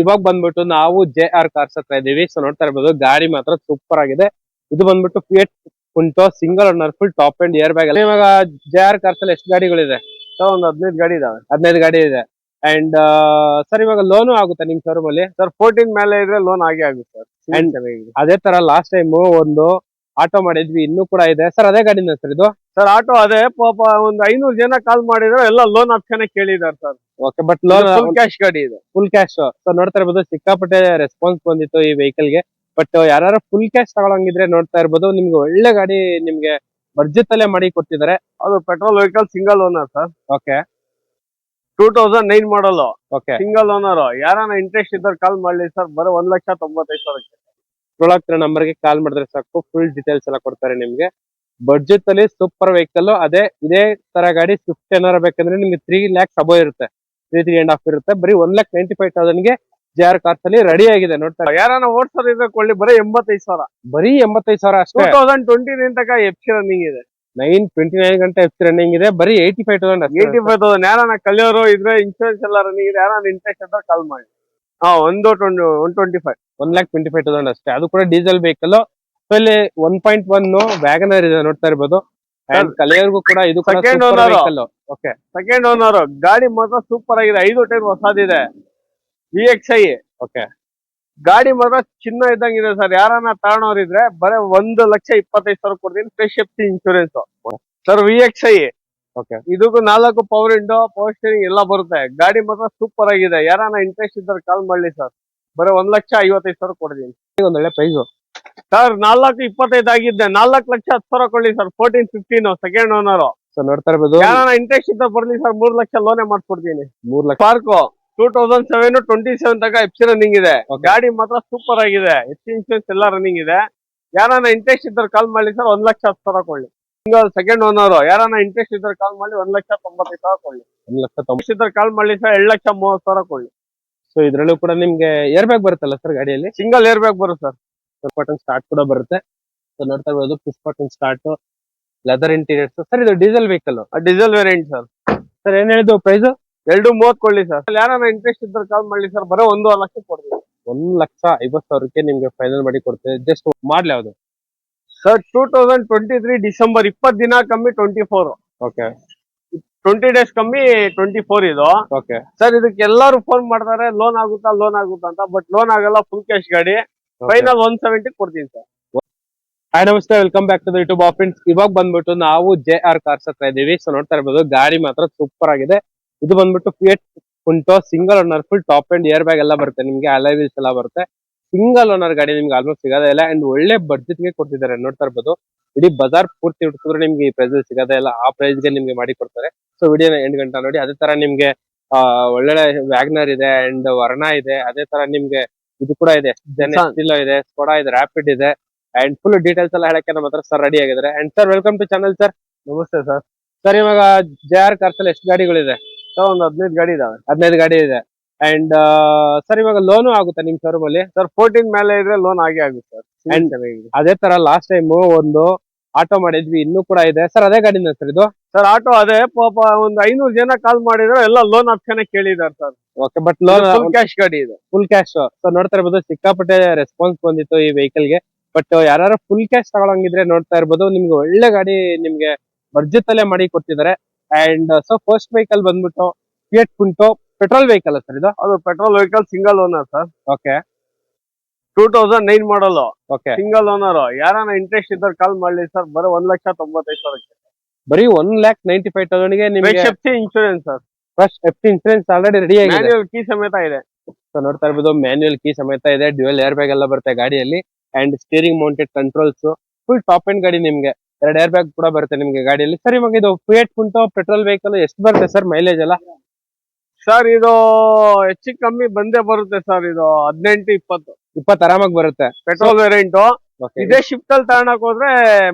ಇವಾಗ ಬಂದ್ಬಿಟ್ಟು ನಾವು ಜೆ ಆರ್ ಕಾರ್ಸ್ ಹತ್ರ ಇದೀವಿ. ಸೊ ನೋಡ್ತಾ ಇರ್ಬೋದು ಗಾಡಿ ಮಾತ್ರ ಸೂಪರ್ ಆಗಿದೆ. ಇದು ಬಂದ್ಬಿಟ್ಟು ಫಿಯಟ್ ಉಂಟು single owner full top and air bag ಇವಾಗ ಜೆ ಆರ್ ಕಾರ್ಸ್ ಅಲ್ಲಿ ಎಷ್ಟು ಗಾಡಿಗಳಿದೆ? ಸೊ ಒಂದು ಹದಿನೈದು ಗಾಡಿ ಇದಾವೆ. ಹದಿನೈದು ಗಾಡಿ ಇದೆ. ಅಂಡ್ ಸರ್ ಇವಾಗ ಲೋನು ಆಗುತ್ತೆ ನಿಮ್ ಶೋರೂಮ್ ಅಲ್ಲಿ? ಸರ್ ಫೋರ್ಟೀನ್ ಮೇಲೆ ಇದ್ರೆ ಲೋನ್ ಆಗೇ ಆಗುತ್ತೆ. ಸರ್ ಅದೇ ತರ ಲಾಸ್ಟ್ ಟೈಮ್ ಒಂದು ಆಟೋ ಮಾಡಿದ್ವಿ ಇನ್ನು ಕೂಡ ಇದೆ. ಸರ್ ಅದೇ ಗಾಡಿನ ಸರ್ ಇದು? ಸರ್ ಆಟೋ ಅದೇ. ಪಾಪ ಒಂದು ಐನೂರು ಜನ ಕಾಲ್ ಮಾಡಿದ್ರೆ ಎಲ್ಲ loan option ಕೇಳಿದಾರೆ sir. Okay but loan full cash ಗಾಡಿ ಇದೆ. ಫುಲ್ ಕ್ಯಾಶ್ ಸೊ ನೋಡ್ತಾ ಇರ್ಬೋದು ಸಿಕ್ಕಾಪಟ್ಟೆ ರೆಸ್ಪಾನ್ಸ್ ಬಂದಿತ್ತು ಈ ವೆಹಿಕಲ್ಗೆ. ಬಟ್ ಯಾರು ಫುಲ್ ಕ್ಯಾಶ್ ತಗೊಳಂಗಿದ್ರೆ ನೋಡ್ತಾ ಇರ್ಬೋದು. ನಿಮ್ಗೆ ಒಳ್ಳೆ ಗಾಡಿ ನಿಮ್ಗೆ ಬಡ್ಜೆಟ್ ಅಲ್ಲೇ ಮಾಡಿ ಕೊಟ್ಟಿದ್ದಾರೆ. ಅದು petrol vehicle single owner sir. Okay two thousand nine model okay single owner ಯಾರನ್ನ ಇಂಟ್ರೆಸ್ಟ್ ಇದ್ದಾರೆ ಕಾಲ್ ಮಾಡ್ಲಿ ಸರ್. ಬರೋ ಒಂದ್ ಲಕ್ಷ ತೊಂಬತ್ತೈದು ಸಾವಿರಕ್ಕೆ. ನಂಬರ್ಗೆ ಕಾಲ್ ಮಾಡಿದ್ರೆ ಸಾಕು. ಫುಲ್ ಡೀಟೇಲ್ಸ್ ಎಲ್ಲ ಕೊಡ್ತಾರೆ ನಿಮ್ಗೆ. ಬಡ್ಜೆಟ್ ಅಲ್ಲಿ ಸೂಪರ್ ವೆಹಿಕಲ್ ಅದೇ ಇದೇ ತರ ಗಾಡಿ ಸ್ವಿಫ್ಟ್ ಏನಾರ ಬೇಕಂದ್ರೆ ನಿಮ್ಗೆ ತ್ರೀ ಲ್ಯಾಕ್ಸ್ ಅಬೋ ಇರುತ್ತೆ. ತ್ರೀ ತ್ರೀ ಅಂಡ್ ಹಾಫ್ ಇರುತ್ತೆ. ಬರೀ ಒನ್ ಲ್ಯಾಕ್ ನೈಂಟಿ ಫೈವ್ ತೌಸಂಡ್ಗೆ ಜೆ ಆರ್ ಕಾರ್ಸ್ ಅಲ್ಲಿ ರೆಡಿ ಆಗಿದೆ. ನೋಡ್ತಾರೆ ಯಾರನ್ನ ಓಡಿಸೋದ್ರೆ ಇದ್ರೆ ಕೊಳ್ಳಿ ಬರೀ ಎಂಬತ್ತೈದು ಸಾವಿರ. ಬರೀ ಎಂಬತ್ತೈದು ಸಾವಿರ ಟೂ ಅಷ್ಟೇ. ತೌಸಂಡ್ ಟ್ವೆಂಟಿ ನೈನ್ ತಕ ಎಫ್ ಸಿ ರನ್ನಿಂಗ್ ಇದೆ. ನೈನ್ ಟ್ವೆಂಟಿ ನೈನ್ ಗಂಟೆ ಎಫ್ ರನ್ನಿಂಗ್ ಇದೆ. ಬರೀ eighty five thousand eighty five thousand ಯಾರನ್ನ ಕಲಿಯೋರು ಇದ್ರೆ ಇನ್ಶೂರೆನ್ಸ್ ಎಲ್ಲ ರನ್ನಿಂಗ್ ಇದೆ. ಯಾರನ್ನ ಇಂಟ್ರೆಸ್ಟ್ ಅಂತ ಕಾಲ್ ಮಾಡಿ. ಹಾ ಒಂದು twenty one twenty five one lakh twenty five thousand ಅಷ್ಟೇ. ಅದು ಕೂಡ ಡೀಸೆಲ್ ವೆಹಿಕಲ್ ಸೊ ಇಲ್ಲಿ one point one Wagon R ಇದೆ ನೋಡ್ತಾ ಇರ್ಬೋದು. ಅಂಡ್ ಕಲಿಯೋರ್ಗು ಕೂಡ ಇದು second owner okay second owner ಗಾಡಿ ಮಾತ್ರ ಸೂಪರ್ ಆಗಿದೆ. ಐದು ಟೈಮ್ ಹೊಸದಿದೆ. ವಿ ಎಕ್ಸ್ ಐ ಓಕೆ ಗಾಡಿ ಮಾತ್ರ ಚಿನ್ನ ಇದ್ದಂಗಿದೆ ಸರ್. ಯಾರನ್ನ ತಗೊಂಡವ್ರಿದ್ರೆ ಇದ್ರೆ ಬರೀ ಒಂದು ಲಕ್ಷ ಇಪ್ಪತ್ತೈದು ಸಾವಿರ ಕೊಡ್ತೀನಿ. Fresh F C insurance sir V X I okay ಇದಕ್ಕೂ ನಾಲ್ಕು ಪವರ್ ಇಂಡೋ ಪವರ್ ಸ್ಟೇರಿಂಗ್ ಎಲ್ಲ ಬರುತ್ತೆ. ಗಾಡಿ ಮಾತ್ರ ಸೂಪರ್ ಆಗಿದೆ. ಯಾರನ್ನ ಇಂಟ್ರೆಸ್ಟ್ ಇದ್ದಾರೆ ಕಾಲ್ ಮಾಡಲಿ ಸರ್ ಬರೀ ಒಂದ್ ಲಕ್ಷ ಐವತ್ತೈದು ಸಾವಿರ ಕೊಡ್ತೀನಿ. ಒಂದ್ ಒಳ್ಳೆ ಪ್ರೈಸ್ ಸರ್ ನಾಲ್ಕು ಇಪ್ಪತ್ತೈದು ಆಗಿದ್ದೆ. ನಾಲ್ಕು ಲಕ್ಷ ಹತ್ತು ಸಾವಿರ ಕೊಡ್ಲಿ sir fourteen fifteen second owner sir ನೋಡ್ತಾ ಇರ್ಬೋದು. ಯಾರನ್ನ ಇಂಟ್ರೆಸ್ಟ್ ಇದ್ದ ಬರ್ಲಿ ಸರ್ ಮೂರ್ ಲಕ್ಷ ಲೋನೇ ಮಾಡ್ಕೊಡ್ತೀನಿ. ಮೂರ್ ಲಕ್ಷ. Park two thousand seven twenty seven ತಗ ಎಫ್ ಸಿ ರನ್ನಿಂಗ್ ಇದೆ. ಗಾಡಿ ಮಾತ್ರ ಸೂಪರ್ ಆಗಿದೆ. ಎಫ್ಸಿ ಇನ್ಸೂರೆನ್ಸ್ ಇನ್ಶೂರೆನ್ಸ್ ಎಲ್ಲ ರನ್ನಿಂಗ್ ಇದೆ. ಯಾರನ್ನ ಇಂಟ್ರೆಸ್ಟ್ ಇದ್ದಾರೆ ಕಾಲ್ ಮಾಡಿ ಸರ್ ಒಂದ್ ಲಕ್ಷ ಹತ್ತು ಸಾವಿರ ಕೊಡ್ಲಿ. ಸೆಕೆಂಡ್ ಓನರ್ ಯಾರನ್ನ ಇಂಟ್ರೆಸ್ಟ್ ಇದ್ರೆ ಕಾಲ್ ಮಾಡಿ ಒಂದ್ ಲಕ್ಷ ತೊಂಬತ್ತೈದು ಸಾವಿರ ಕೊಡ್ಲಿ. ಒಂದ್ ಲಕ್ಷ ತೊಂಬತ್ತು ಕಾಲ್ ಮಾಡಿ ಸರ್ ಎರಡ್ ಲಕ್ಷ ಮೂವತ್ತು ಸಾವಿರ ಕೊಡ್ಲಿ. ಸೊ ಇದ್ರಲ್ಲೂ ಕೂಡ ನಿಮ್ಗೆ ಏರ್ ಬ್ಯಾಗ್ ಬರುತ್ತಲ್ಲ ಸರ್ ಗಾಡಿಯಲ್ಲಿ? ಸಿಂಗಲ್ ಏರ್ ಬ್ಯಾಗ್ ಬರುತ್ತೆ ಸರ್ ಬಟನ್ ಸ್ಟಾರ್ಟ್ ಕೂಡ ಬರುತ್ತೆ. ಸೊ ನೋಡ್ತಾ ಇರ್ಬೋದು push button start leather interiors sir ಇದು diesel vehicle diesel variant sir sir ಏನ್ ಹೇಳಿದ್ದು ಪ್ರೈಸ್ ಎರಡು ಮೂವತ್ ಕೊಡ್ಲಿ ಸರ್ ಯಾರನ್ನ ಇಂಟ್ರೆಸ್ಟ್ ಇದ್ರೆ ಕಾಲ್ ಮಾಡಿ ಸರ್ ಬರೋ ಒಂದು ಲಕ್ಷ ಕೊಡ್ತೀನಿ ಒಂದ್ ಲಕ್ಷ ಐವತ್ ಸಾವಿರಕ್ಕೆ ನಿಮ್ಗೆ ಫೈನಲ್ ಮಾಡಿ ಕೊಡ್ತೇವೆ. ಜಸ್ಟ್ ಮಾಡ್ಲಿ ಯಾವ್ದು? Sir two thousand twenty three December ಇಪ್ಪತ್ತು ದಿನ ಕಮ್ಮಿ twenty four okay twenty days ಕಮ್ಮಿ ಟ್ವೆಂಟಿ ಫೋರ್ ಇದು. ಓಕೆ ಸರ್ ಇದಕ್ಕೆ ಎಲ್ಲರೂ ಫೋನ್ ಮಾಡ್ತಾರೆ ಲೋನ್ ಆಗುತ್ತಾ ಲೋನ್ ಆಗುತ್ತಾ ಅಂತ ಬಟ್ ಲೋನ್ ಆಗಲ್ಲ ಫುಲ್ ಕ್ಯಾಶ್ ಗಾಡಿ. ಫೈನಲ್ ಒನ್ ಸೆವೆಂಟಿ ಕೊಡ್ತೀನಿ ಸರ್ ಹಾಯ್ ನಮಸ್ತೆ welcome back to the YouTube friends ಇವಾಗ ಬಂದ್ಬಿಟ್ಟು ನಾವು ಜೆ ಆರ್ ಕಾರ್ಸ್ ಹತ್ರ ಇದೀವಿ. ಸೊ ನೋಡ್ತಾ ಇರ್ಬೋದು ಗಾಡಿ ಮಾತ್ರ ಸೂಪರ್ ಆಗಿದೆ. ಇದು ಬಂದ್ಬಿಟ್ಟು ಫಿಯಟ್ ಉಂಟು single owner full top and air bag ಎಲ್ಲ ಬರುತ್ತೆ. ನಿಮ್ಗೆ ಅಲೈವಿಲ್ಸ್ ಎಲ್ಲ ಬರುತ್ತೆ. ಸಿಂಗಲ್ ಓನರ್ ಗಾಡಿ ನಿಮ್ಗೆ ಆಲ್ಮೋಸ್ಟ್ ಸಿಗೋದೇ ಇಲ್ಲ. ಅಂಡ್ ಒಳ್ಳೆ ಬಡ್ಜೆಟ್ಗೆ ಕೊಡ್ತಿದ್ದಾರೆ. ನೋಡ್ತಾ ಇರ್ಬೋದು. ಇಡೀ ಬಜಾರ್ ಪೂರ್ತಿ ಹುಡುಕಿದ್ರೆ ನಿಮ್ಗೆ ಈ ಪ್ರೈಸ್ ಸಿಗೋದೇ ಇಲ್ಲ. ಆ ಪ್ರೈಸ್ಗೆ ನಿಮ್ಗೆ ಮಾಡಿ ಕೊಡ್ತಾರೆ. ಸೊ ವಿಡಿಯೋನ ಎಂಟು ಗಂಟೆ ನೋಡಿ. ಅದೇ ತರ ನಿಮ್ಗೆ ಆ, ಒಳ್ಳೊಳ್ಳೆ ವ್ಯಾಗ್ನರ್ ಇದೆ ಅಂಡ್ ವರ್ಣ ಇದೆ. ಅದೇ ತರ ನಿಮ್ಗೆ ಇದು ಕೂಡ ಇದೆ. ಜನ. ಇದೆ ಸ್ಕೋಡಾ ಇದೆ ರ್ಯಾಪಿಡ್ ಇದೆ. ಅಂಡ್ ಫುಲ್ ಡೀಟೇಲ್ಸ್ ಎಲ್ಲ ಹೇಳಕ್ಕೆ ನಮ್ಮ ಹತ್ರ ಸರ್ ರೆಡಿ ಆಗಿದ್ದಾರೆ. And sir welcome to channel sir ನಮಸ್ತೆ ಸರ್ ಸರ್ ಇವಾಗ ಜೆ ಆರ್ ಕಾರ್ಸ್ ಅಲ್ಲಿ ಎಷ್ಟು ಗಾಡಿಗಳಿದೆ? ಸರ್ ಒಂದು ಹದಿನೈದು ಗಾಡಿ ಇದಾವೆ. ಹದಿನೈದು ಗಾಡಿ ಇದೆ. ಅಂಡ್ ಸರ್ ಇವಾಗ ಲೋನು ಆಗುತ್ತೆ ನಿಮ್ ಶೋರೂಮ್ ಅಲ್ಲಿ. ಸರ್ ಫೋರ್ಟೀನ್ ಮೇಲೆ ಇದ್ರೆ ಲೋನ್ ಆಗೇ ಆಗುತ್ತೆ. ಸರ್ ಅಂಡ್ ಅದೇ ತರ ಲಾಸ್ಟ್ ಟೈಮ್ ಒಂದು ಆಟೋ ಮಾಡಿದ್ವಿ ಇನ್ನು ಕೂಡ ಇದೆ. ಸರ್ ಅದೇ ಗಾಡಿನ ಸರ್ ಇದು? ಸರ್ ಆಟೋ ಅದೇ. ಪಾಪ ಒಂದ್ ಐನೂರು ಜನ ಕಾಲ್ ಮಾಡಿದ್ರೆ ಎಲ್ಲ loan option ಕೇಳಿದಾರೆ sir okay but loan full cash ಗಾಡಿ ಇದೆ. ಫುಲ್ ಕ್ಯಾಶ್ ಸರ್ ನೋಡ್ತಾ ಇರ್ಬೋದು ಸಿಕ್ಕಾಪಟ್ಟೆ ರೆಸ್ಪಾನ್ಸ್ ಬಂದಿತ್ತು ಈ ವೆಹಿಕಲ್ಗೆ. ಬಟ್ ಯಾರು ಫುಲ್ ಕ್ಯಾಶ್ ತಗೊಳಂಗಿದ್ರೆ ನೋಡ್ತಾ ಇರ್ಬೋದು ನಿಮ್ಗೆ ಒಳ್ಳೆ ಗಾಡಿ ನಿಮ್ಗೆ ಬರ್ಜೆಟ್ ಅಲ್ಲೇ ಮಾಡಿ ಕೊಟ್ಟಿದ್ದಾರೆ. ಅಂಡ್ ಸೊ ಫಸ್ಟ್ ವೆಹಿಕಲ್ ಬಂದ್ಬಿಟ್ಟು Fiat Punto petrol vehicle sir ಇದು? ಅದು petrol vehicle single owner sir. Okay. Two thousand nine model. Okay. Single owner. ಯಾರನ್ನ ಇಂಟ್ರೆಸ್ಟ್ ಇದ್ದಾರೆ ಕಾಲ್ ಮಾಡ್ಲಿ ಸರ್ ಬರೀ ಒಂದ್ ಲಕ್ಷ ತೊಂಬತ್ತೈದು ಸಾವಿರಕ್ಕೆ. ಬರೀ ಒನ್ ಲ್ಯಾಕ್ ನೈಂಟಿ ಫೈವ್ ತೌಸಂಡ್ಗೆ ನಿಮ್ಗೆ insurance sir. First F insurance already ready ಆಗಿದೆ. ಕೀ ಸಮೇತ ಇದೆ. ಸೊ ನೋಡ್ತಾ ಇರ್ಬೋದು ಮ್ಯಾನ್ಯಲ್ ಕೀ ಸಮೇತ ಇದೆ. ಡ್ಯುಯಲ್ ಏರ್ ಬ್ಯಾಗ್ ಎಲ್ಲ ಬರುತ್ತೆ ಗಾಡಿಯಲ್ಲಿ. And steering mounted controls full top end ಗಾಡಿ ನಿಮ್ಗೆ. ಎರಡು ಏರ್ ಬ್ಯಾಗ್ ಕೂಡ ಬರುತ್ತೆ ನಿಮ್ಗೆ ಗಾಡಿಯಲ್ಲಿ. ಸರ್ ಇವಾಗ ಇದು ಫಿಯೇಟ್ ಕುಂಟು ಪೆಟ್ರೋಲ್ ವೆಹಿಕಲ್ ಎಷ್ಟು ಬರುತ್ತೆ ಸರ್ ಮೈಲೇಜ್ ಎಲ್ಲ? ಸರ್ ಇದು ಹೆಚ್ಚು ಕಮ್ಮಿ ಬಂದೇ ಬರುತ್ತೆ ಸರ್ ಇದು ಹದಿನೆಂಟು ಇಪ್ಪತ್ತು. ಇಪ್ಪತ್ತು ಆರಾಮಾಗಿ ಬರುತ್ತೆ. Petrol variant. ಇದೇ ಶಿಫ್ಟ್ ಅಲ್ಲಿ ತಗೊಳಕ್ ಹೋದ್ರೆ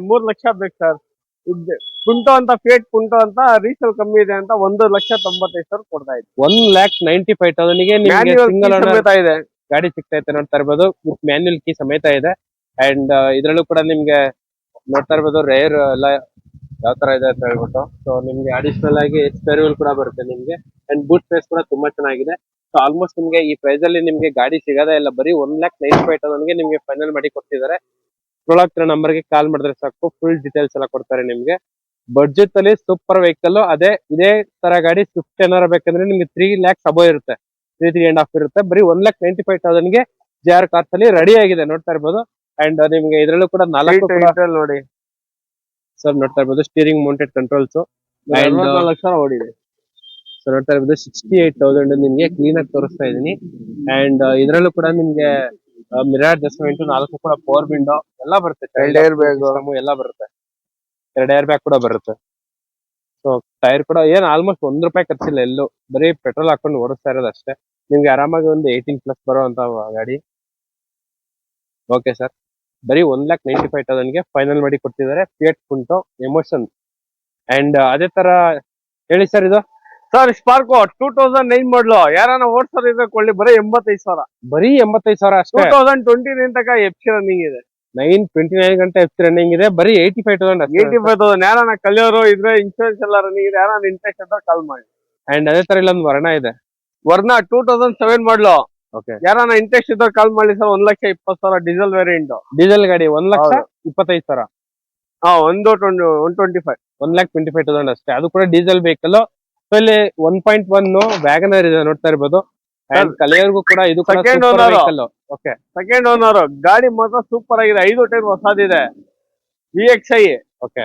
ಮೂರ್ ಲಕ್ಷ ಬೇಕು ಸರ್ ಕುಂಟೋ ಅಂತ ಫೇಟ್ ಕುಂಟೋ ಅಂತ ರೀಸೇಲ್ ಕಮ್ಮಿ ಇದೆ ಅಂತ ಒಂದು ಲಕ್ಷ ತೊಂಬತ್ತೈದು ಸಾವಿರ ಕೊಡ್ತಾ ಇದ್ದೆ. One lakh ninety five thousand ಇದೆ. ಗಾಡಿ ಸಿಗ್ತಾ ಇದೆ ನೋಡ್ತಾ ಇರ್ಬೋದು. ಮ್ಯಾನ್ಯಲ್ ಕೀ ಸಮೇತ ಇದೆ. ಅಂಡ್ ಇದ್ರಲ್ಲೂ ಕೂಡ ನಿಮ್ಗೆ ನೋಡ್ತಾ ಇರ್ಬೋದು ರೇರ್ ಎಲ್ಲ ಯಾವ ತರ ಇದೆ ಅಂತ ಹೇಳ್ಬಿಟ್ಟು. ಸೊ ನಿಮ್ಗೆ ಅಡಿಷನಲ್ ಆಗಿ ಸ್ಪೇರ್ ವೀಲ್ ಕೂಡ ಬರುತ್ತೆ ನಿಮ್ಗೆ. ಅಂಡ್ ಬೂಟ್ ಸ್ಪೇಸ್ ಕೂಡ ತುಂಬಾ ಚೆನ್ನಾಗಿದೆ. ಸೊ ಆಲ್ಮೋಸ್ಟ್ ನಿಮ್ಗೆ ಈ ಪ್ರೈಸ್ ಅಲ್ಲಿ ನಿಮ್ಗೆ ಗಾಡಿ ಸಿಗೋದೇ ಇಲ್ಲ. ಬರೀ ಒನ್ ಲ್ಯಾಕ್ ನೈನ್ ಫೈವ್ ತೌಸಂಡ್ಗೆ ನಿಮ್ಗೆ ಫೈನಲ್ ಮಾಡಿ ಕೊಡ್ತಿದ್ದಾರೆ. ನಂಬರ್ ನಂಬರ್ಗೆ ಕಾಲ್ ಮಾಡಿದ್ರೆ ಸಾಕು. ಫುಲ್ ಡೀಟೇಲ್ಸ್ ಎಲ್ಲ ಕೊಡ್ತಾರೆ ನಿಮ್ಗೆ. ಬಡ್ಜೆಟ್ ಅಲ್ಲಿ ಸೂಪರ್ ವೆಹಿಕಲ್ ಅದೇ ಇದೇ ತರ ಗಾಡಿ ಸ್ವಿಫ್ಟ್ ಏನಾರ ಬೇಕಂದ್ರೆ ನಿಮ್ಗೆ ತ್ರೀ ಲ್ಯಾಕ್ಸ್ ಅಬೋ ಇರುತ್ತೆ. ತ್ರೀ ತ್ರೀ ಅಂಡ್ ಹಾಫ್ ಇರುತ್ತೆ. ಬರೀ ಒನ್ ಲ್ಯಾಕ್ ನೈಂಟಿ ಫೈವ್ ತೌಸಂಡ್ಗೆ ಜೆ ಆರ್ ಕಾರ್ಸ್ ಅಲ್ಲಿ ರೆಡಿ ಆಗಿದೆ. ನೋಡ್ತಾ ಇರ್ಬೋದು. ಅಂಡ್ ನಿಮ್ಗೆ ಇದ್ರಲ್ಲೂ ಕೂಡ ನಾಲ್ಕು ನೋಡಿ. ಸರ್ ನೋಡ್ತಾ ಇರ್ಬೋದು ಸ್ಟೀರಿಂಗ್ ಮೌಂಟೆಡ್ ಕಂಟ್ರೋಲ್ಸ್ ಲಕ್ಷ ಓಡಿದೆ. ಸೊ ನೋಡ್ತಾ ಇರ್ಬೋದು ಸಿಕ್ಸ್ಟಿ ಏಟ್ ತೌಸಂಡ್ ನಿಮ್ಗೆ ಕ್ಲೀನ್ ಆಗಿ ತೋರಿಸ್ತಾ ಇದೀನಿ. ಅಂಡ್ ಇದರಲ್ಲೂ ಕೂಡ ನಿಮ್ಗೆ ಮಿರರ್ ಅಡ್ಜಸ್ಟ್ಮೆಂಟ್ ನಾಲ್ಕು ಕೂಡ ಫೋರ್ ವಿಂಡೋ ಎಲ್ಲ ಬರುತ್ತೆ. ಎರಡು ಏರ್ ಬ್ಯಾಗ್ ಎಲ್ಲ ಬರುತ್ತೆ. ಎರಡು ಏರ್ ಬ್ಯಾಗ್ ಕೂಡ ಬರುತ್ತೆ. ಸೊ ಟೈರ್ ಕೂಡ ಏನ್ ಆಲ್ಮೋಸ್ಟ್ ಒಂದ್ ರೂಪಾಯಿ ಖರ್ಚಿಲ್ಲ ಎಲ್ಲೂ. ಬರೀ ಪೆಟ್ರೋಲ್ ಹಾಕೊಂಡು ಓಡಿಸ್ತಾ ಇರೋದು ಅಷ್ಟೇ. ನಿಮ್ಗೆ ಆರಾಮಾಗಿ ಒಂದು ಏಯ್ಟೀನ್ ಪ್ಲಸ್ ಬರುವಂತ ಗಾಡಿ. ಓಕೆ ಸರ್ ಬರೀ ಒನ್ ಲ್ಯಾಕ್ ನೈಂಟಿ ಫೈವ್ ತೌಸಂಡ್ಗೆ ಫೈನಲ್ ಮಾಡಿ ಕೊಡ್ತಿದ್ದಾರೆ. ಪಿಯಟ್ ಕುಂಟೋ ಎಮೋಷನ್ ಅಂಡ್ ಅದೇ ತರ ಹೇಳಿ ಸರ್ ಇದು? Sir Spark two thousand nine model ಯಾರನ್ನ ಓಡ್ಸೋರ್ ಇದ್ರೆ ಕೊಳ್ಳಿ ಬರೀ ಎಂಬತ್ತೈದು ಸಾವಿರ. ಬರೀ ಎಂಬತ್ತೈದು ಸಾವಿರ ಟೂ ಅಷ್ಟೇ ತೌಸಂಡ್ ಟ್ವೆಂಟಿ ನೈನ್ ತಗ ಎಫ್ ರನ್ನಿಂಗ್ ಇದೆ. ನೈನ್ ಟ್ವೆಂಟಿ ನೈನ್ ಗಂಟೆ ಎಫ್ ರನ್ನಿಂಗ್ ಇದೆ. ಬರೀ eighty five thousand eighty five thousand ಯಾರನ್ನ ಕಲಿಯೋರು ಇದ್ರೆ ಇನ್ಶೂರೆನ್ಸ್ ಎಲ್ಲ ರನ್ನಿಂಗ್ ಇದೆ. ಯಾರನ್ನ ಇಂಟ್ರೆಸ್ಟ್ ಅಂತ ಕಾಲ್ ಮಾಡಿ. ಅಂಡ್ ಅದೇ ತರ ಇಲ್ಲೊಂದು ವರ್ಣ ಇದೆ. ವರ್ಣ ಟೂ ತೌಸಂಡ್ ಸೆವೆನ್ ಮಾಡ್ಲು ಯಾರನ್ನ ಇಂಟ್ರೆಸ್ಟ್ ಇದ್ರೆ ಕಾಲ್ ಮಾಡಿ ಸರ್ ಒಂದ್ ಲಕ್ಷ ಇಪ್ಪತ್ತು ಸಾವಿರ ಡೀಸೆಲ್ ವೇರಿಯಂಟ್ ಡೀಸೆಲ್ ಗಾಡಿ ಒಂದ್ ಲಕ್ಷ. ಇಪ್ಪತ್ತೈದು ಸಾವಿರ. ಹಾ ಒಂದು twenty one twenty five one lakh twenty five thousand ಅಷ್ಟೇ. ಅದು ಕೂಡ ಡೀಸೆಲ್ ವೆಹಿಕಲ್ ಸೊ ಇಲ್ಲಿ one point one Wagon R ಇದೆ ನೋಡ್ತಾ ಇರ್ಬೋದು. ಕಲಿಯೋರ್ಗೂ ಕೂಡ ಇದು second owner okay second owner ಗಾಡಿ ಮಾತ್ರ ಸೂಪರ್ ಆಗಿದೆ. ಐದು ಟೈಮ್ ಹೊಸದಿದೆ. ವಿ ಎಕ್ಸ್ ಐ ಓಕೆ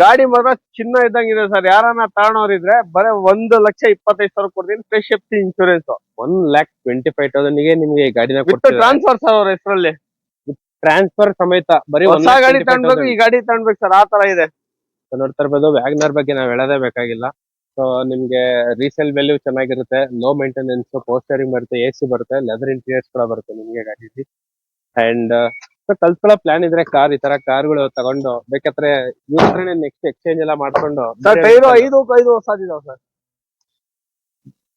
ಗಾಡಿ ಮಾತ್ರ ಚಿನ್ನ ಇದ್ದಂಗಿದೆ ಸರ್. ಯಾರನ್ನ ತಗೊಂಡವ್ರ ಇದ್ರೆ ಬರೀ ಒಂದು ಲಕ್ಷ ಇಪ್ಪತ್ತೈದು ಸಾವಿರ ಕೊಡ್ತೀನಿ fresh FT insurance one lakh twenty five ತೌಸಂಡ್ಗೆ ನಿಮ್ಗೆ ಈ ಗಾಡಿನ ಟ್ರಾನ್ಸ್ಫರ್ ಸರ್ ಅವ್ರ ಹೆಸರಲ್ಲಿ. ಟ್ರಾನ್ಸ್ಫರ್ ಸಮೇತ ಬರೀ ಹೊಸ ಗಾಡಿ ತಗೊಂಡ್ಬೇಕು ಈ ಗಾಡಿ ತಗೊಂಡ್ಬೇಕು ಸರ್ ಆ ತರ ಇದೆ. ನೋಡ್ತಾ ಇರ್ಬೋದು ವ್ಯಾಗ್ನರ್ ಬಗ್ಗೆ ನಾವ್ ಹೇಳದೇ ಬೇಕಾಗಿಲ್ಲ. ಸೊ ನಿಮ್ಗೆ ರೀಸೇಲ್ ವ್ಯಾಲ್ಯೂ ಚೆನ್ನಾಗಿರುತ್ತೆ ಲೋ ಮೇಂಟೆನೆನ್ಸ್ ಪೋಸ್ಟರಿಂಗ್ ಬರುತ್ತೆ ಎ ಸಿ ಬರುತ್ತೆ ಲೆದರ್ ಇಂಟೀರಿಯರ್ಸ್ ಕೂಡ ಬರುತ್ತೆ ನಿಮ್ಗೆ ಗಾಡಿಲಿ. ಅಂಡ್ ಕಲ್ತ್ಕೊಳ್ಳೋ ಪ್ಲಾನ್ ಇದ್ರೆ ಕಾರ್ ಈ ತರ ಕಾರ್ಗಳು ತಗೊಂಡು ಬೇಕಾದ್ರೆ ಇವ್ರ ನೆಕ್ಸ್ಟ್ ಎಕ್ಸ್ಚೇಂಜ್ ಎಲ್ಲ ಮಾಡ್ಕೊಂಡು ಸರ್ ಟೈರು ಐದು ಐದು ಇದಾವೆ ಸರ್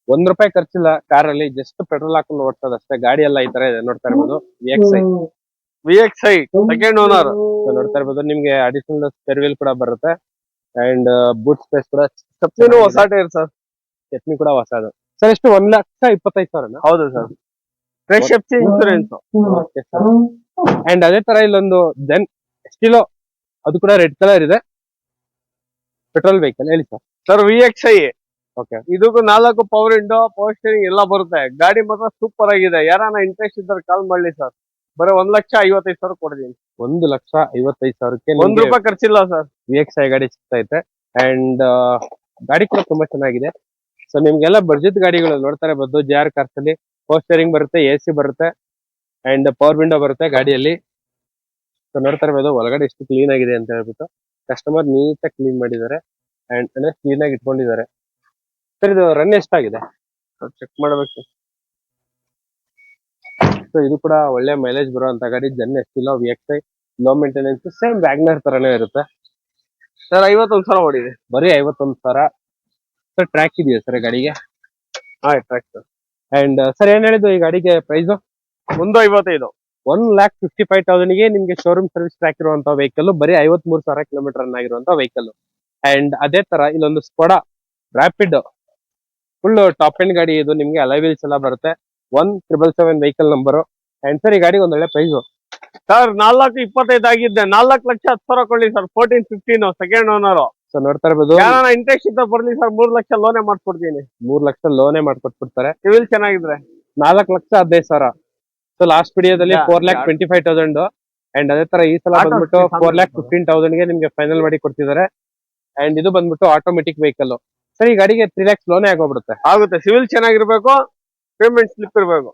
ಒಂದ್ ರೂಪಾಯಿ ಖರ್ಚಿಲ್ಲ ಕಾರ್ ಅಲ್ಲಿ ಜಸ್ಟ್ ಪೆಟ್ರೋಲ್ ಹಾಕೊಂಡು ಓಡ್ಸೋದು ಅಷ್ಟೇ. ಗಾಡಿ ಎಲ್ಲ ಈ ತರ ಇದೆ ನೋಡ್ತಾ ಇರ್ಬೋದು. V X I V X I second owner ನೋಡ್ತಾ ಇರ್ಬೋದು. ನಿಮ್ಗೆ ಅಡಿಷನಲ್ ಸ್ಟೆರ್ವಿಲ್ ಕೂಡ ಬರುತ್ತೆ. ಅಂಡ್ ಬೂಟ್ ಸ್ಪೇಸ್ ಕೂಡ ನೀನು ಹೊಸ ಟೈರ್ ಸರ್ ಚಟ್ನಿ ಕೂಡ ಹೊಸದು. ಸರ್ ಎಷ್ಟು? ಒಂದ್ ಲಕ್ಷ ಇಪ್ಪತ್ತೈದು ಸಾವಿರ ಹೌದು sir fresh okay insurance and ಅದೇ ತರ ಇಲ್ಲೊಂದು ದೆನ್ ಸ್ಟಿಲೋ ಅದು ಕೂಡ ರೆಡ್ ಕಲರ್ ಇದೆ. ಪೆಟ್ರೋಲ್ ವೆಹಿಕಲ್ ಹೇಳಿ sir sir V X I okay ಇದಕ್ಕೂ ನಾಲ್ಕು ಪವರ್ ಇಂಡೋ ಪವರ್ ಸ್ಟೇರಿಂಗ್ ಎಲ್ಲ ಬರುತ್ತೆ. ಗಾಡಿ ಮಾತ್ರ ಸೂಪರ್ ಆಗಿದೆ. ಯಾರನ್ನ ಇಂಟ್ರೆಸ್ಟ್ ಇದ್ದಾರೆ ಕಾಲ್ ಮಾಡ್ಲಿ ಸರ್ ಬರೀ ಒಂದ್ ಲಕ್ಷ ಐವತ್ತೈದು ಸಾವಿರ ಕೊಡ್ತೀನಿ. ಒಂದು ಲಕ್ಷ ಐವತ್ತೈದು ಸಾವಿರಕ್ಕೆ ಒಂದ್ ರೂಪಾಯಿ ಖರ್ಚಿಲ್ಲ ಸರ್ ವಿ ಎಕ್ಸ್ ಐ ಗಾಡಿ ಸಿಗ್ತೈತೆ ಅಂಡ್ ಗಾಡಿ ಕೂಡ ತುಂಬಾ ಚೆನ್ನಾಗಿದೆ. ಸೊ ನಿಮ್ಗೆಲ್ಲ ಬರ್ಜಿತ್ ಗಾಡಿಗಳು ನೋಡ್ತಾರೆ ಬದ್ದು ಜೆ ಆರ್ ಕಾರ್ಸ್ ಅಲ್ಲಿ ಸ್ಟೇರಿಂಗ್ ಬರುತ್ತೆ ಎ ಸಿ ಬರುತ್ತೆ. ಅಂಡ್ ಪವರ್ ವಿಂಡೋ ಬರುತ್ತೆ ಗಾಡಿಯಲ್ಲಿ. ಸೊ ನೋಡ್ತಾ ಇರ್ಬೋದು ಒಳಗಡೆ ಎಷ್ಟು ಕ್ಲೀನ್ ಆಗಿದೆ ಅಂತ ಹೇಳ್ಬಿಟ್ಟು ಕಸ್ಟಮರ್ ನೀಟಾಗಿ ಕ್ಲೀನ್ ಮಾಡಿದ್ದಾರೆ. ಅಂಡ್ ಅಂದ್ರೆ ಕ್ಲೀನ್ ಆಗಿ ಇಟ್ಕೊಂಡಿದ್ದಾರೆ. ಸರ್ ಇದು ರನ್ ಎಷ್ಟಾಗಿದೆ? ಚೆಕ್ ಮಾಡ್ಬೇಕು. ಸೊ ಇದು ಕೂಡ ಒಳ್ಳೆ ಮೈಲೇಜ್ ಬರುವಂತ ಗಾಡಿ. ಜನ್ ಎಷ್ಟಿಲ್ಲ V X I low maintenance same Wagon R ತರನೇ ಇರುತ್ತೆ. ಸರ್ ಐವತ್ತೊಂದ್ ಸಾವಿರ ಓಡಿದೆ. ಬರೀ ಐವತ್ತೊಂದು ಸಾವಿರ. ಸರ್ ಟ್ರ್ಯಾಕ್ ಇದೆಯಾ ಸರ್ ಗಾಡಿಗೆ? ಹಾ ಟ್ರ್ಯಾಕ್ ಸರ್ ಅಂಡ್ ಸರ್ ಏನ್ ಹೇಳಿದ್ದು ಈ ಗಾಡಿಗೆ ಪ್ರೈಸ್ ಒಂದು ಐವತ್ತೈದು. ಒನ್ ಲ್ಯಾಕ್ ಫಿಫ್ಟಿ ಫೈವ್ ತೌಸಂಡ್ಗೆ ನಿಮ್ಗೆ ಶೋರೂಮ್ ಸರ್ವಿಸ್ ಟ್ರ್ಯಾಕ್ ಇರುವಂತಹ ವೆಹಿಕಲ್ ಬರೀ ಐವತ್ ಮೂರು ಸಾವಿರ ಕಿಲೋಮೀಟರ್ ರನ್ ಆಗಿರುವಂತ ವೆಹಿಕಲ್ ಅಂಡ್ ಅದೇ ತರ ಇಲ್ಲೊಂದು Skoda Rapid full top end ಗಾಡಿ ಇದು ನಿಮ್ಗೆ ಅಲೈವಿಲ್ಸ್ ಎಲ್ಲ ಬರುತ್ತೆ. One triple seven vehicle number and sir ಈ ಗಾಡಿಗೆ ಒಂದ್ ಒಳ್ಳೆ ಪ್ರೈಸ್ ಸರ್ ನಾಲ್ಕು ಇಪ್ಪತ್ತೈದು ಆಗಿದ್ದೆ. ನಾಲ್ಕು ಲಕ್ಷ ಹತ್ತು ಸಾವಿರ ಕೊಡ್ಲಿ sir fourteen fifteen second owner sir ನೋಡ್ತಾ ಇರ್ಬೋದು. ಇಂಟ್ರೆಸ್ಟ್ ಇಂದ ಬರ್ಲಿ ಸರ್ ಮೂರ್ ಲಕ್ಷ ಲೋನೇ ಮಾಡ್ಕೊಡ್ತೀನಿ. ಮೂರ್ ಲಕ್ಷ ಲೋನೇ ಮಾಡ್ಕೊಟ್ಬಿಡ್ತಾರೆ. ಸಿವಿಲ್ ಚೆನ್ನಾಗಿದ್ರೆ. ನಾಲ್ಕು ಲಕ್ಷ ಹದಿನೈದು ಸಾವಿರ. ಸೊ ಲಾಸ್ಟ್ ವಿಡಿಯೋದಲ್ಲಿ four lakh. Twenty five thousand and ಅದೇ ತರ ಈ ಸಲ ಬಂದ್ಬಿಟ್ಟು ಫೋರ್ ಲ್ಯಾಕ್ ಫಿಫ್ಟೀನ್ ತೌಸಂಡ್ಗೆ ನಿಮ್ಗೆ ಫೈನಲ್ ಮಾಡಿ ಕೊಡ್ತಿದ್ದಾರೆ. ಅಂಡ್ ಇದು ಬಂದ್ಬಿಟ್ಟು ಆಟೋಮೆಟಿಕ್ ವೆಹಿಕಲ್ ಸರ್ ಈ ಗಾಡಿಗೆ ತ್ರೀ ಲ್ಯಾಕ್ಸ್ ಲೋನೇ ಆಗೋಗ್ಬಿಡುತ್ತೆ. ಆಗುತ್ತೆ. ಸಿವಿಲ್ ಚೆನ್ನಾಗಿರ್ಬೇಕು ಪೇಮೆಂಟ್ ಸ್ಲಿಪ್ ಇರಬೇಕು.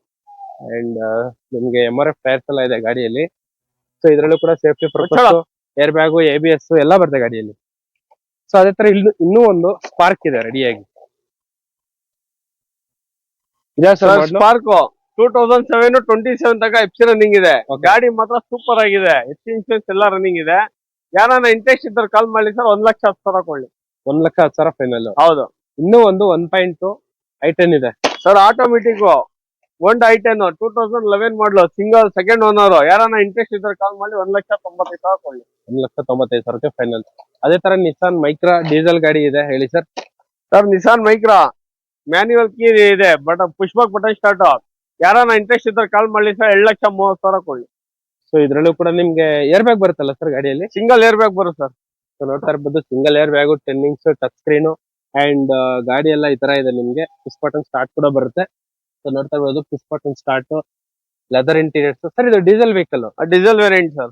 ಅಂಡ್ ನಿಮ್ಗೆ ಎಂ ಆರ್ ಎಫ್ ಟೈರ್ಸ್ ಎಲ್ಲ ಇದೆ ಗಾಡಿಯಲ್ಲಿ. ಸೊ ಇದರಲ್ಲೂ ಕೂಡ safety protect. Air bag A B S ಎಲ್ಲ ಬರುತ್ತೆ ಗಾಡಿಯಲ್ಲಿ. ಸೊ ಅದೇ ತರ ಇಲ್ಲಿ ಇನ್ನೂ ಒಂದು ಸ್ಪಾರ್ಕ್ ಇದೆ ರೆಡಿಯಾಗಿ Spark two thousand seven twenty seven ತಗ ಎಫ್ಸಿ ರನ್ನಿಂಗ್ ಇದೆ. ಗಾಡಿ ಮಾತ್ರ ಸೂಪರ್ ಆಗಿದೆ. ಎಫ್ಸಿ ಇನ್ಶೂರೆನ್ಸ್ ಎಲ್ಲ ರನ್ನಿಂಗ್ ಇದೆ. ಯಾರನ್ನ ಇಂಟ್ರೆಸ್ಟ್ ಇದ್ದಾರೆ ಕಾಲ್ ಮಾಡಿ ಸರ್ ಒಂದ್ ಲಕ್ಷ ಹತ್ತು ಸಾವಿರ ಕೊಳ್ಳಿ ಒಂದ್ ಲಕ್ಷ ಹತ್ತು ಸಾವಿರ ಫೈನಲ್ ಹೌದು. ಇನ್ನೂ ಒಂದು ಒನ್ ಪಾಯಿಂಟ್ ಐ ಟೆನ್ ಇದೆ. Sir automatic one I ten two thousand eleven ಮಾಡಲು ಸಿಂಗಲ್ ಸೆಕೆಂಡ್ ಓನರ್ ಯಾರನ್ನ ಇಂಟ್ರೆಸ್ಟ್ ಇದ್ರೆ ಕಾಲ್ ಮಾಡಿ ಒಂದ್ ಲಕ್ಷ ತೊಂಬತ್ತೈದು ಸಾವಿರ ಕೊಳ್ಳಿ ಒಂದ್ ಲಕ್ಷ ತೊಂಬತ್ತೈದು ಸಾವಿರಕ್ಕೆ ಫೈನಲ್ ಅದೇ ತರ ನಿಸಾನ್ ಮೈಕ್ರಾ ಡೀಸೆಲ್ ಗಾಡಿ ಇದೆ. ಹೇಳಿ sir sir Nissan Micra manual key ಇದೆ ಬಟ್ ಪುಷ್ಪಕ್ ಬಟನ್ ಸ್ಟಾರ್ಟ್ ಯಾರನ್ನ ಇಂಟ್ರೆಸ್ಟ್ ಇದ್ರೆ ಕಾಲ್ ಮಾಡಿ ಸರ್ ಎರಡು ಲಕ್ಷ ಮೂವತ್ತು ಸಾವಿರ ಕೊಡಿ ಸೊ ಇದ್ರಲ್ಲೂ ಕೂಡ ನಿಮ್ಗೆ ಏರ್ ಬ್ಯಾಗ್ ಬರುತ್ತಲ್ಲ ಸರ್ ಗಾಡಿಯಲ್ಲಿ? ಸಿಂಗಲ್ ಏರ್ ಬ್ಯಾಗ್ ಬರುತ್ತೆ ಸರ್ ಸೊ ನೋಡ್ತಾ ಇರ್ಬೋದು single air bag ten inch touch screen and ಗಾಡಿ ಎಲ್ಲ ಈ ತರ ಇದೆ ನಿಮ್ಗೆ. ಪುಷ್ ಬಟನ್ ಸ್ಟಾರ್ಟ್ ಕೂಡ ಬರುತ್ತೆ. ಸೊ ನೋಡ್ತಾ ಇರ್ಬೋದು push button start leather interiors sir ಇದು diesel vehicle diesel variant sir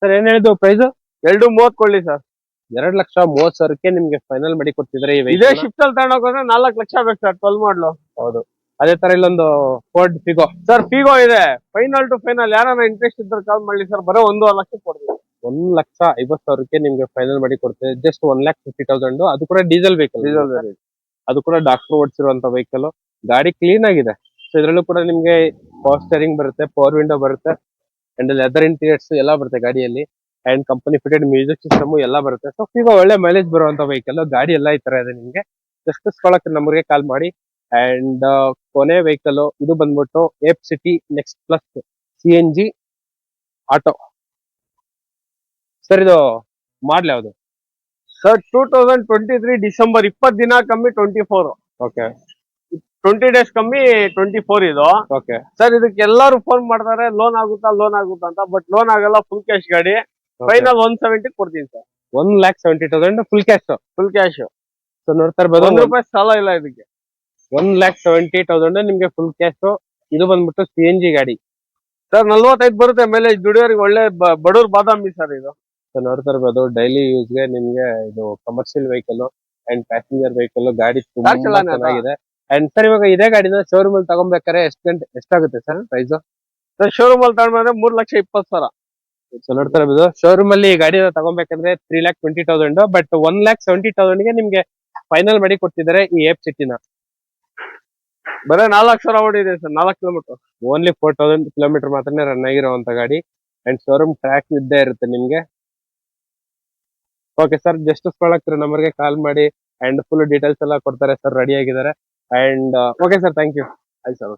sir ಏನ್ ಹೇಳಿದ್ದು ಪ್ರೈಸ್ ಎರಡು ಮೂವತ್ತು ಕೊಡ್ಲಿ ಸರ್ ಎರಡ್ ಲಕ್ಷ ಮೂವತ್ ಸಾವಿರಕ್ಕೆ ನಿಮ್ಗೆ ಫೈನಲ್ ಮಾಡಿ ಕೊಡ್ತಿದ್ರೆ ಇದೇ ಶಿಫ್ಟ್ ಅಲ್ಲಿ ತಗೊಂಡೋಗ್ರೆ ನಾಲ್ಕು ಲಕ್ಷ ಬೇಕು ಸರ್ ಟ್ವೆಲ್ ಮಾಡ್ಲು ಹೌದು. ಅದೇ ತರ ಇಲ್ಲೊಂದು ಫೋರ್ಡ್ ಫಿಗೋ ಸರ್ ಫಿಗೋ ಇದೆ. ಫೈನಲ್ ಟು ಫೈನಲ್ ಯಾರನ್ನ ಇಂಟ್ರೆಸ್ಟ್ ಇದ್ರೆ ಕಾಲ್ ಮಾಡಿ ಸರ್ ಬರೋ ಒಂದು ಲಕ್ಷ ಕೊಡ್ತೀವಿ ಒಂದ್ ಲಕ್ಷ ಐವತ್ ಸಾವಿರಕ್ಕೆ ನಿಮ್ಗೆ ಫೈನಲ್ ಮಾಡಿ ಕೊಡ್ತೇವೆ just one lakh fifty thousand ಅದು ಕೂಡ ಡೀಸೆಲ್ ವೆಹಿಕಲ್ ಡೀಸೆಲ್ ಅದು ಕೂಡ ಡಾಕ್ಟರ್ ಓಡಿಸಿರುವಂತ ವೆಹಿಕಲ್ ಗಾಡಿ ಕ್ಲೀನ್ ಆಗಿದೆ. ಸೊ ಇದ್ರಲ್ಲೂ ಕೂಡ ನಿಮ್ಗೆ ಪವರ್ ಸ್ಟೇರಿಂಗ್ ಬರುತ್ತೆ ಪವರ್ ವಿಂಡೋ ಬರುತ್ತೆ ಅಂಡ್ ಲೆದರ್ ಇಂಟೀರಿಯರ್ಸ್ ಎಲ್ಲ ಬರುತ್ತೆ ಗಾಡಿಯಲ್ಲಿ. And company fitted music system ಎಲ್ಲ ಬರುತ್ತೆ. ಸೊ ಈಗ ಒಳ್ಳೆ ಮೈಲೇಜ್ ಬರುವಂತ ವೆಹಿಕಲ್ ಗಾಡಿ ಎಲ್ಲ ಈ ತರ ಇದೆ ನಿಮ್ಗೆ. ಜಸ್ಟ್ ನಂಬರ್ಗೆ ಕಾಲ್ ಮಾಡಿ. ಅಂಡ್ ಕೊನೆ ವೆಹಿಕಲ್ ಇದು ಬಂದ್ಬಿಟ್ಟು app city next plus C N G auto sir ಇದು ಮಾಡ್ಲಿ ಯಾವ್ದು? Sir two thousand twenty three December ಇಪ್ಪತ್ತು ದಿನ ಕಮ್ಮಿ twenty four okay twenty days ಕಮ್ಮಿ ಟ್ವೆಂಟಿ ಫೋರ್ ಇದು. ಓಕೆ ಸರ್ ಇದಕ್ಕೆ ಎಲ್ಲರೂ ಫೋನ್ ಮಾಡ್ತಾರೆ ಲೋನ್ ಆಗುತ್ತಾ ಲೋನ್ ಆಗುತ್ತಾ ಅಂತ ಬಟ್ ಲೋನ್ ಆಗಲ್ಲ ಫುಲ್ ಕ್ಯಾಶ್ ಗಾಡಿ. ಫೈನಲ್ ಒನ್ ಸೆವೆಂಟಿ ಕೊಡ್ತೀನಿ sir. One lakh seventy thousand full cash full cash so ನೋಡ್ತಾರೆ ಇರ್ಬೋದು. ಒಂದ್ ರೂಪಾಯಿ ಸಾಲ ಇಲ್ಲ ಇದಕ್ಕೆ. ಒನ್ ಲ್ಯಾಕ್ ಸೆವೆಂಟಿ ತೌಸಂಡ್ ನಿಮ್ಗೆ ಫುಲ್ ಕ್ಯಾಶ್ ಇದು ಬಂದ್ಬಿಟ್ಟು ಸಿ ಎನ್ ಜಿ ಗಾಡಿ. ಸರ್ ನಲ್ವತ್ತೈದು ಬರುತ್ತೆ ಮೇಲೆ ದುಡಿಯೋರಿಗೆ ಒಳ್ಳೆ ಬಡವ್ರ ಬಾದಾಮಿ ಸರ್ ಇದು. ಸೊ ನೋಡ್ತಾ ಇರ್ಬೋದು ಡೈಲಿ ಯೂಸ್ಗೆ ನಿಮ್ಗೆ ಇದು commercial vehicle and passenger vehicle ಗಾಡಿ ತುಂಬಾ ಚೆನ್ನಾಗಿದೆ. ಅಂಡ್ ಸರ್ ಇವಾಗ ಇದೇ ಗಾಡಿನ ಶೋರೂಮ್ ಅಲ್ಲಿ ತಗೊಬೇಕಾದ್ರೆ ಎಷ್ಟು ಗಂಟೆ ಎಷ್ಟಾಗುತ್ತೆ ಸರ್ ಪ್ರೈಸ್ ಸರ್ ಶೋರೂಮ್ ಅಲ್ಲಿ ತಗೊಂಡ್ರೆ ಮೂರ್ ಲಕ್ಷ ಇಪ್ಪತ್ತು ಸಾವಿರ. ಸೊ ನೋಡ್ತಾ ಇರ್ಬೋದು ಶೋರೂಮ್ ಅಲ್ಲಿ ಗಾಡಿ ಗಾಡಿನ ತಗೊಂಬೇಕಂದ್ರೆ three lakh twenty thousand but one lakh seventy ತೌಸಂಡ್ಗೆ ನಿಮ್ಗೆ ಫೈನಲ್ ಮಾಡಿ ಕೊಡ್ತಿದ್ದಾರೆ ಈ ಏಪ್ ಸಿಟಿನ ಬರೀ ನಾಲ್ಕು ಸಾವಿರ ಓಡಿದೆ ಸರ್, ನಾಲ್ಕು kilometre only four thousand kilometre ಮಾತ್ರ ರನ್ ಆಗಿರುವಂತ ಗಾಡಿ. ಅಂಡ್ ಶೋರೂಮ್ ಟ್ರ್ಯಾಕ್ ಇದ್ದೇ ಇರುತ್ತೆ ನಿಮ್ಗೆ. ಓಕೆ ಸರ್ ಜಸ್ಟ್ ನಂಬರ್ ನಂಬರ್ಗೆ ಕಾಲ್ ಮಾಡಿ ಅಂಡ್ ಫುಲ್ ಡೀಟೇಲ್ಸ್ ಎಲ್ಲ ಕೊಡ್ತಾರೆ ಸರ್ ರೆಡಿ ಆಗಿದ್ದಾರೆ. And okay sir thank you ಆಯ್ತು ಸರ್